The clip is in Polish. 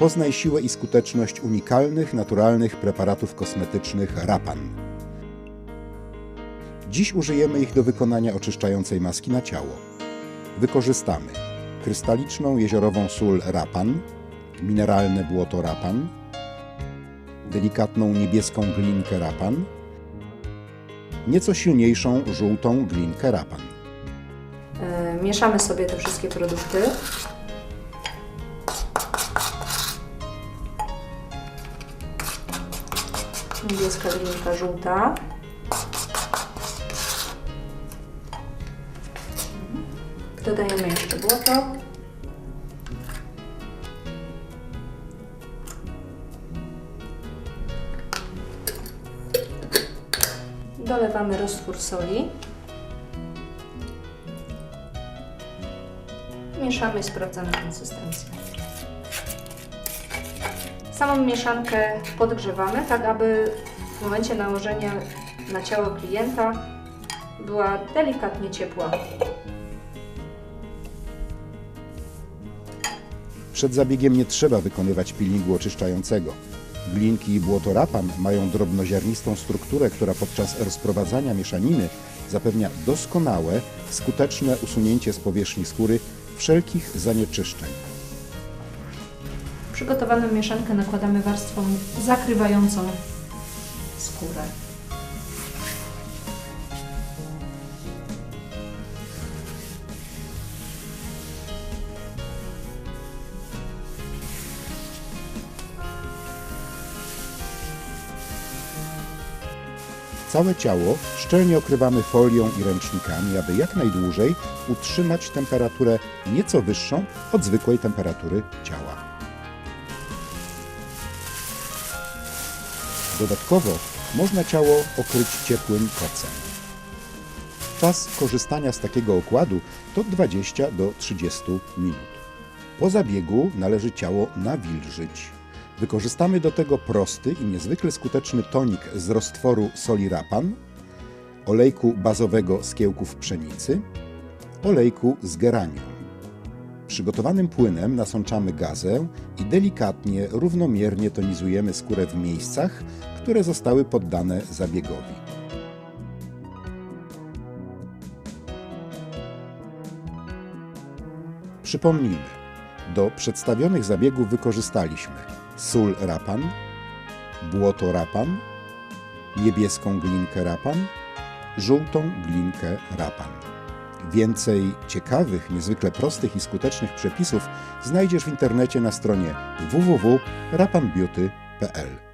Poznaj siłę i skuteczność unikalnych, naturalnych preparatów kosmetycznych Rapan. Dziś użyjemy ich do wykonania oczyszczającej maski na ciało. Wykorzystamy krystaliczną jeziorową sól Rapan, mineralne błoto Rapan, delikatną niebieską glinkę Rapan, nieco silniejszą żółtą glinkę Rapan. E, Mieszamy sobie te wszystkie produkty. Niebieska glinka, żółta. Dodajemy jeszcze błoto. Dolewamy roztwór soli. Mieszamy i sprawdzamy konsystencję. Samą mieszankę podgrzewamy, tak aby w momencie nałożenia na ciało klienta była delikatnie ciepła. Przed zabiegiem nie trzeba wykonywać peelingu oczyszczającego. Glinki i błoto rapan mają drobnoziarnistą strukturę, która podczas rozprowadzania mieszaniny zapewnia doskonałe, skuteczne usunięcie z powierzchni skóry wszelkich zanieczyszczeń. Przygotowaną mieszankę nakładamy warstwą zakrywającą skórę. Całe ciało szczelnie okrywamy folią i ręcznikami, aby jak najdłużej utrzymać temperaturę nieco wyższą od zwykłej temperatury ciała. Dodatkowo można ciało okryć ciepłym kocem. Czas korzystania z takiego okładu to 20 do 30 minut. Po zabiegu należy ciało nawilżyć. Wykorzystamy do tego prosty i niezwykle skuteczny tonik z roztworu soli rapan, olejku bazowego z kiełków pszenicy, olejku z geranium. Przygotowanym płynem nasączamy gazę i delikatnie, równomiernie tonizujemy skórę w miejscach, które zostały poddane zabiegowi. Przypomnijmy, do przedstawionych zabiegów wykorzystaliśmy sól rapan, błoto rapan, niebieską glinkę rapan, żółtą glinkę rapan. Więcej ciekawych, niezwykle prostych i skutecznych przepisów znajdziesz w internecie na stronie www.rapanbeauty.pl.